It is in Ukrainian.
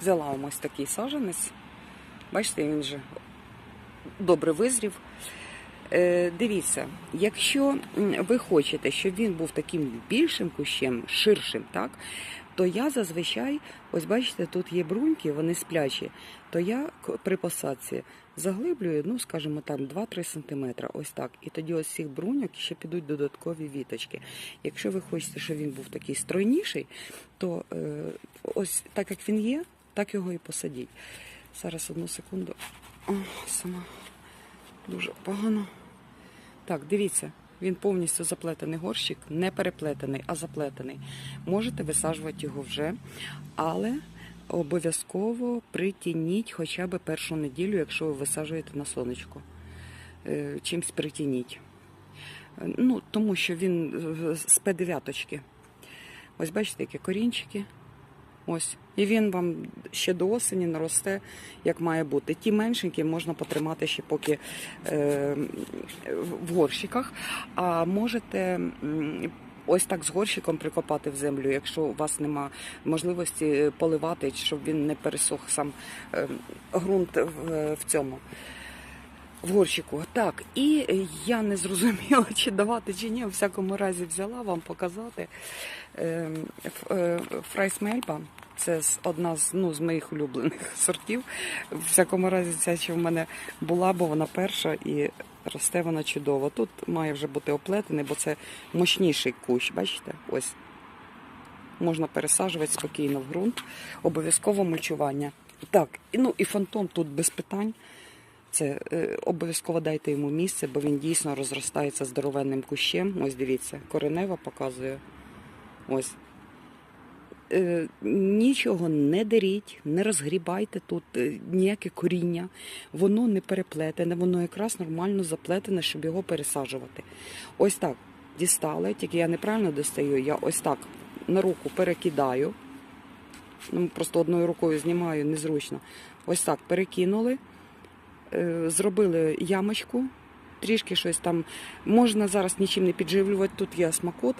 Взяла ось такий саженець. Бачите, він вже добре визрів. Е, дивіться, якщо ви хочете, щоб він був таким більшим кущем, ширшим, так, то я зазвичай, ось бачите, тут є бруньки, вони сплячі, то я при посадці заглиблюю, ну, скажімо так, 2-3 см, ось так. І тоді ось цих бруньок ще підуть додаткові віточки. Якщо ви хочете, щоб він був такий стройніший, то е, ось так як він є, так його і посадіть. Зараз одну секунду. О, сама дуже погано. Так, дивіться, він повністю заплетений горщик, не переплетений, а заплетений. Можете висаджувати його вже, але обов'язково притініть хоча б першу неділю, якщо ви висаджуєте на сонечко. Е, Чимсь притініть. Е, Ну, тому що він з П9. Ось бачите, які корінчики. Ось. І він вам ще до осені наросте, як має бути. Ті меншенькі можна потримати ще поки е, в горщиках, а можете ось так з горщиком прикопати в землю, якщо у вас нема можливості поливати, щоб він не пересох сам е, ґрунт в, в цьому. В горщику. Так, і я не зрозуміла, чи давати, чи ні. У всякому разі взяла вам показати. Е, ф- е, Фрайсмельба. Це одна з, ну, з моїх улюблених сортів. В всякому разі, ця ще в мене була, бо вона перша і росте вона чудово. Тут має вже бути оплетений, бо це мощніший кущ. Бачите? Ось. Можна пересаджувати спокійно в ґрунт. Обов'язково мульчування. Так, ну і фантом тут без питань. Це е, обов'язково дайте йому місце, бо він дійсно розростається здоровенним кущем. Ось дивіться, коренева показує. Ось. Е, нічого не деріть, не розгрібайте тут е, ніяке коріння. Воно не переплетене, воно якраз нормально заплетене, щоб його пересаджувати. Ось так дістали, тільки я неправильно достаю, я ось так на руку перекидаю. Ну, просто одною рукою знімаю незручно. Ось так перекинули, зробили ямочку, трішки щось там. Можна зараз нічим не підживлювати. Тут є смакот,